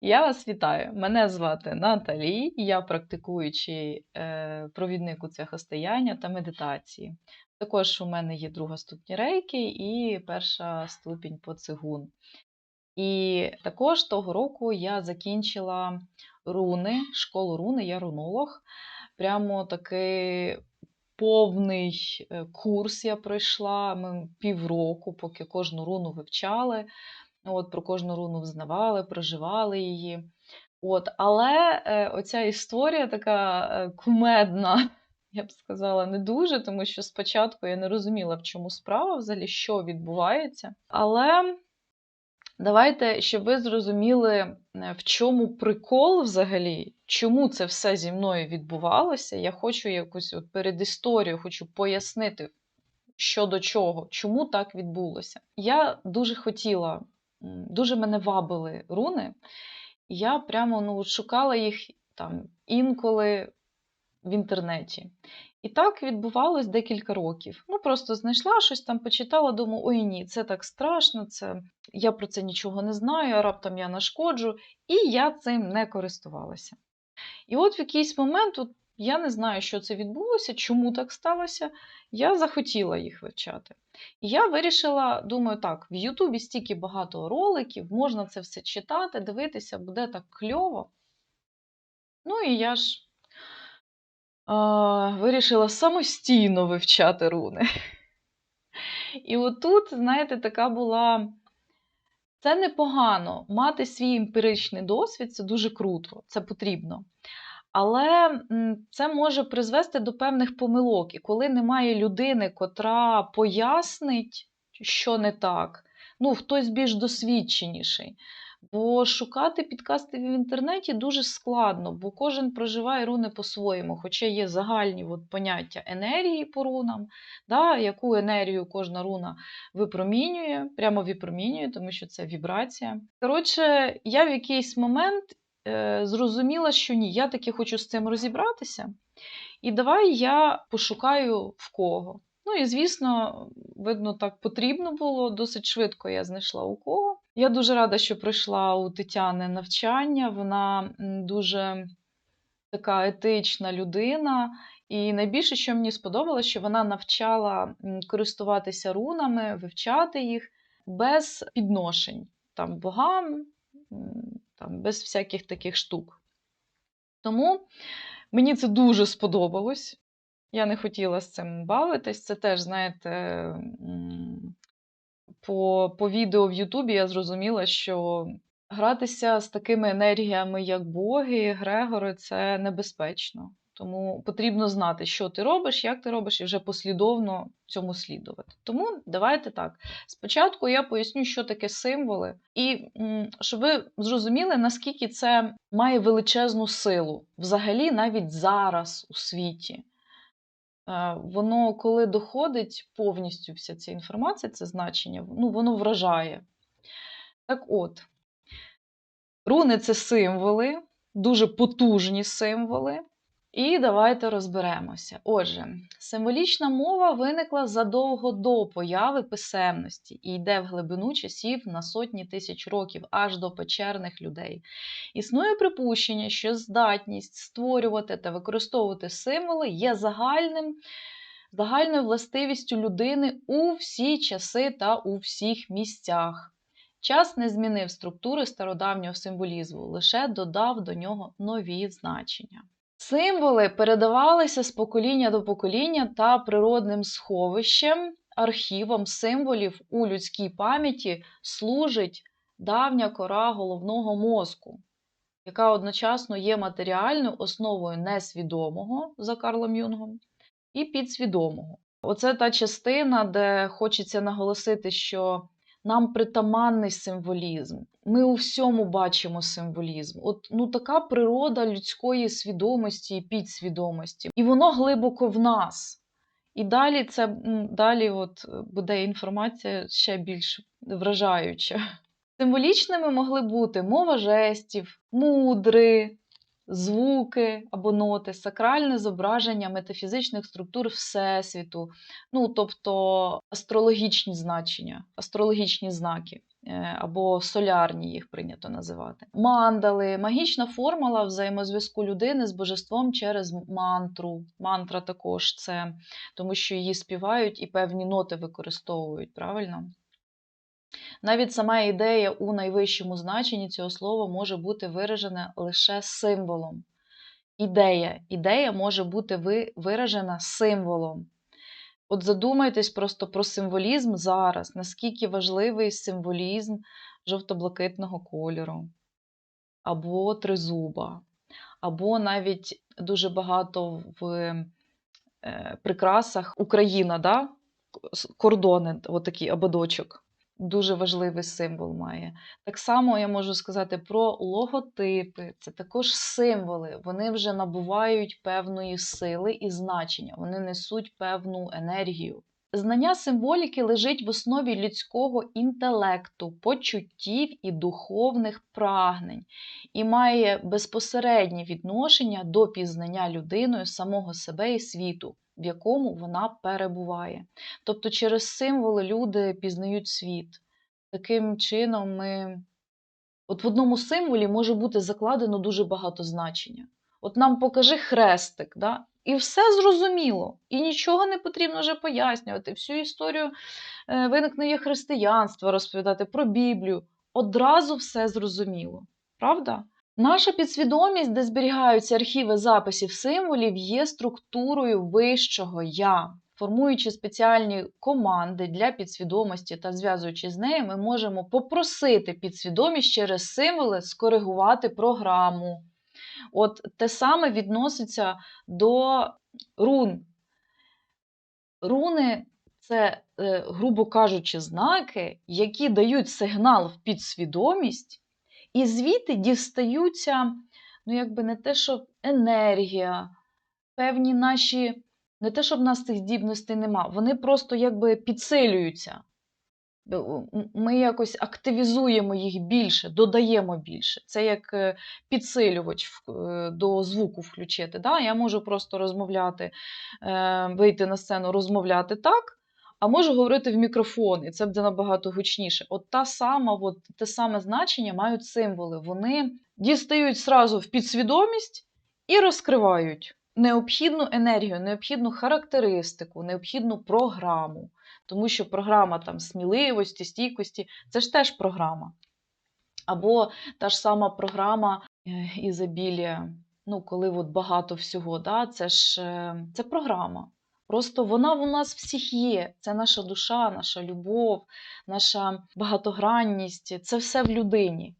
Я вас вітаю. Мене звати Наталі, я практикуючий е, провідник у цвяхостояння та медитації. Також у мене є друга ступінь рейки і перша ступінь по цигун. І також того року я закінчила руни, школу руни, я рунолог. Прямо такий повний е, курс я пройшла. Ми півроку, поки кожну руну вивчали. От, Про кожну руну взнавали, проживали її. От, Але е, оця історія така е, кумедна, я б сказала, не дуже, тому що спочатку я не розуміла, в чому справа, взагалі, що відбувається. Але давайте, щоб ви зрозуміли, е, в чому прикол взагалі, чому це все зі мною відбувалося. Я хочу якусь от перед історією, хочу пояснити, що до чого, чому так відбулося. Я дуже хотіла дуже мене вабили руни. Я прямо ну, шукала їх там інколи в інтернеті. І так відбувалось декілька років. Ну, просто знайшла щось там, почитала, думаю, ой ні, це так страшно, це... я про це нічого не знаю, а раптом я нашкоджу, і я цим не користувалася. І от в якийсь момент, от, я не знаю, що це відбулося, чому так сталося, я захотіла їх вивчати. І я вирішила, думаю, так, в Ютубі стільки багато роликів, можна це все читати, дивитися, буде так кльово. Ну і я ж а, вирішила самостійно вивчати руни. І отут, знаєте, така була. Це непогано. Мати свій емпіричний досвід це дуже круто, це потрібно. Але це може призвести до певних помилок. І коли немає людини, котра пояснить, що не так, ну, хтось більш досвідченіший. Бо шукати підкасти в інтернеті дуже складно, бо кожен проживає руни по-своєму, хоча є загальні от поняття енергії по рунам, да, яку енергію кожна руна випромінює, прямо випромінює, тому що це вібрація. Коротше, я в якийсь момент зрозуміла, що ні, я таки хочу з цим розібратися. І давай я пошукаю в кого. Ну і, звісно, видно, так потрібно було. Досить швидко я знайшла у кого. Я дуже рада, що прийшла у Тетяни навчання. Вона дуже така етична людина. І найбільше, що мені сподобалося, що вона навчала користуватися рунами, вивчати їх без підношень там богам, без всяких таких штук. Тому мені це дуже сподобалось. Я не хотіла з цим бавитись. Це теж, знаєте, по, по відео в Ютубі я зрозуміла, що гратися з такими енергіями, як боги, Грегори, це небезпечно. Тому потрібно знати, що ти робиш, як ти робиш, і вже послідовно цьому слідувати. Тому давайте так. Спочатку я поясню, що таке символи, і щоб ви зрозуміли, наскільки це має величезну силу взагалі навіть зараз у світі. Е, воно, коли доходить повністю вся ця інформація, це значення, ну, воно вражає. Так от, руни це символи, дуже потужні символи. І давайте розберемося. Отже, символічна мова виникла задовго до появи писемності і йде в глибину часів на сотні тисяч років аж до печерних людей. Існує припущення, що здатність створювати та використовувати символи є загальним. Загальною властивістю людини у всі часи та у всіх місцях. Час не змінив структури стародавнього символізму, лише додав до нього нові значення. Символи передавалися з покоління до покоління та природним сховищем, архівом символів у людській пам'яті служить давня кора головного мозку, яка одночасно є матеріальною основою несвідомого за Карлом Юнгом і підсвідомого. Оце та частина, де хочеться наголосити, що нам притаманний символізм. Ми у всьому бачимо символізм. От ну така природа людської свідомості і підсвідомості. І воно глибоко в нас. І далі це далі от буде інформація ще більш вражаюча. Символічними могли бути мова жестів, мудри, звуки або ноти, сакральне зображення метафізичних структур Всесвіту, ну, тобто астрологічні значення, астрологічні знаки. Е, Або солярні їх прийнято називати. Мандали, магічна формула взаємозв'язку людини з божеством через мантру. Мантра також це, тому що її співають і певні ноти використовують, правильно? Навіть сама ідея у найвищому значенні цього слова може бути виражена лише символом. Ідея. Ідея може бути виражена символом. От задумайтесь просто про символізм зараз, наскільки важливий символізм жовто-блакитного кольору, або тризуба, або навіть дуже багато в е, прикрасах Україна, да? кордони, отакий ободочок. Дуже важливий символ має. Так само я можу сказати про логотипи. Це також символи. Вони вже набувають певної сили і значення, вони несуть певну енергію. Знання символіки лежить в основі людського інтелекту, почуттів і духовних прагнень і має безпосереднє відношення до пізнання людиною самого себе і світу, в якому вона перебуває. Тобто через символи люди пізнають світ. Таким чином, ми. От в одному символі може бути закладено дуже багато значення. От нам покажи хрестик, да? І все зрозуміло, і нічого не потрібно вже пояснювати. Всю історію е, виникнення християнства розповідати про Біблію. Одразу все зрозуміло. Правда? Наша підсвідомість, де зберігаються архіви записів символів, є структурою вищого я. Формуючи спеціальні команди для підсвідомості та зв'язуючи з нею, ми можемо попросити підсвідомість через символи скоригувати програму. От те саме відноситься до рун. Руни це, е, грубо кажучи, знаки, які дають сигнал в підсвідомість, і звідти дістаються, ну, якби не те, що енергія, певні наші, не те, щоб в нас цих здібностей нема, вони просто якби підсилюються. М- Ми якось активізуємо їх більше, додаємо більше. Це як е, підсилювач е, до звуку включити. Да? Я можу просто розмовляти, е, вийти на сцену, розмовляти так, а можу говорити в мікрофон, і це буде набагато гучніше. От та сама, от, те саме значення мають символи. Вони дістають сразу в підсвідомість і розкривають необхідну енергію, необхідну характеристику, необхідну програму. Тому що програма там сміливості, стійкості це ж теж програма. Або та ж сама програма е, ізобілія, ну, коли от багато всього, да, це ж е, це програма. Просто вона в нас всіх є. Це наша душа, наша любов, наша багатогранність це все в людині.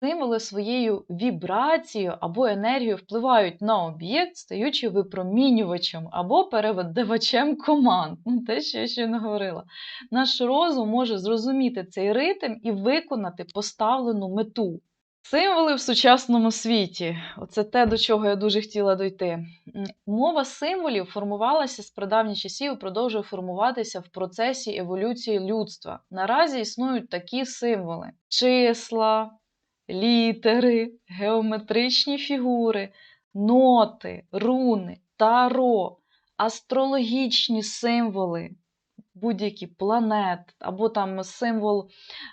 Символи своєю вібрацією або енергією впливають на об'єкт, стаючи випромінювачем або передавачем команд. Ну, те, що я ще не говорила. Наш розум може зрозуміти цей ритм і виконати поставлену мету. Символи в сучасному світі оце те, до чого я дуже хотіла дойти. Мова символів формувалася з прадавніх часів і продовжує формуватися в процесі еволюції людства. Наразі існують такі символи: числа, літери, геометричні фігури, ноти, руни, таро, астрологічні символи, будь-які планет, або там символ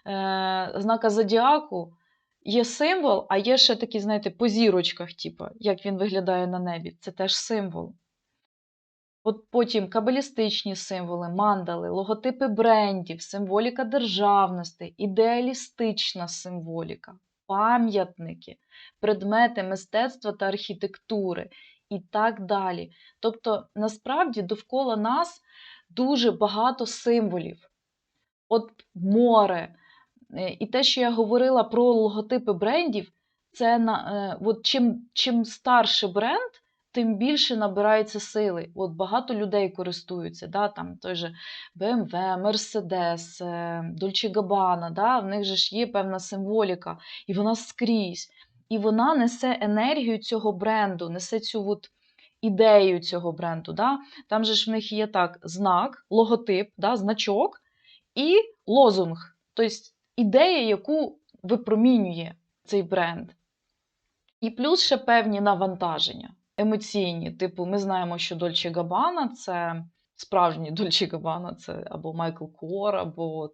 е, знака зодіаку. Є символ, а є ще такі, знаєте, по зірочках, типу, як він виглядає на небі. Це теж символ. От потім кабалістичні символи, мандали, логотипи брендів, символіка державності, ідеалістична символіка, пам'ятники, предмети мистецтва та архітектури і так далі. Тобто, насправді довкола нас дуже багато символів. От море. Е, І те, що я говорила про логотипи брендів, це на, е, от чим, чим старший бренд, тим більше набирається сили. От багато людей користуються, да, там той же BMW, Mercedes, Dolce Gabbana, да, в них же ж є певна символіка, і вона скрізь. І вона несе енергію цього бренду, несе цю от ідею цього бренду. Да. Там же ж в них є так: знак, логотип, да, значок і лозунг. Тобто ідея, яку випромінює цей бренд. І плюс ще певні навантаження емоційні. Типу, ми знаємо, що Дольче Габана це справжній Дольче Габана, це або Майкл Кор, або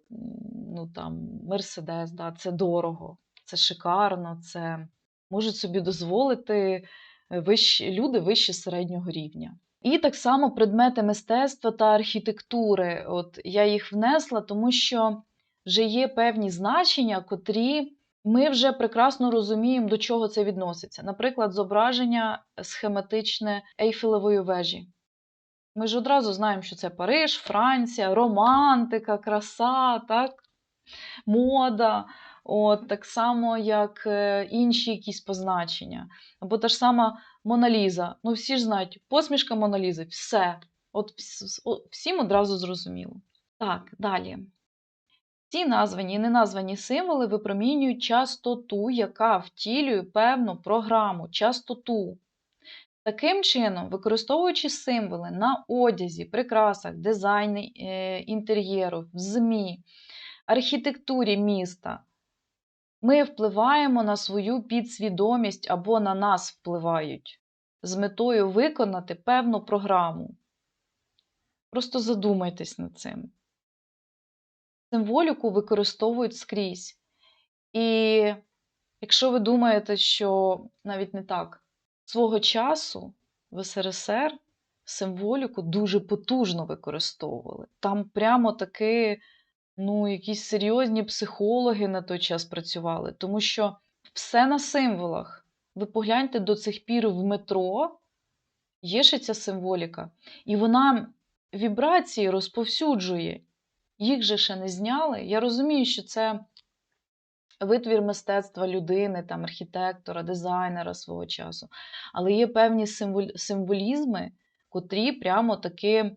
ну, там, Мерседес. Да, Це дорого, це шикарно, це можуть собі дозволити вищі, люди вище середнього рівня. І так само предмети мистецтва та архітектури. От я їх внесла, тому що вже є певні значення, котрі ми вже прекрасно розуміємо, до чого це відноситься. Наприклад, зображення схематичне Ейфелевої вежі. Ми ж одразу знаємо, що це Париж, Франція, романтика, краса, так? мода, от, так само, як е, інші якісь позначення. Або та ж сама Моналіза. Ну, всі ж знають, посмішка Моналізи, все. От Всім одразу зрозуміло. Так, далі. Ці названі і неназвані символи випромінюють частоту, яка втілює певну програму, частоту. Таким чином, використовуючи символи на одязі, прикрасах, дизайні е, інтер'єру, в ЗМІ, архітектурі міста, ми впливаємо на свою підсвідомість або на нас впливають з метою виконати певну програму. Просто задумайтесь над цим символіку використовують скрізь. І якщо ви думаєте, що навіть не так, свого часу в СРСР символіку дуже потужно використовували. Там прямо таки ну, якісь серйозні психологи на той час працювали, тому що все на символах. Ви погляньте до цих пір в метро, є ще ця символіка, і вона вібрації розповсюджує їх же ще не зняли. Я розумію, що це витвір мистецтва людини, там, архітектора, дизайнера свого часу. Але є певні символізми, котрі прямо таки,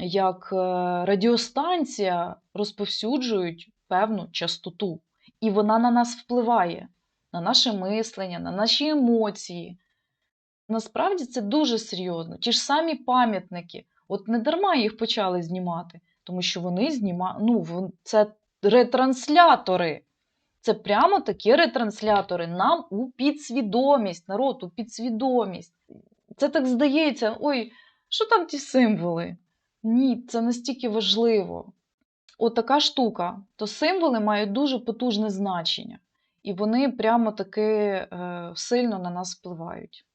як е, радіостанція, розповсюджують певну частоту. І вона на нас впливає, на наше мислення, на наші емоції. Насправді це дуже серйозно. Ті ж самі пам'ятники, от не дарма їх почали знімати. Тому що вони знімають, ну, це ретранслятори. Це прямо такі ретранслятори нам у підсвідомість, народ, у підсвідомість. Це так здається, ой, що там ті символи? Ні, це настільки важливо. Отака штука. То символи мають дуже потужне значення, і вони прямо таки е, сильно на нас впливають.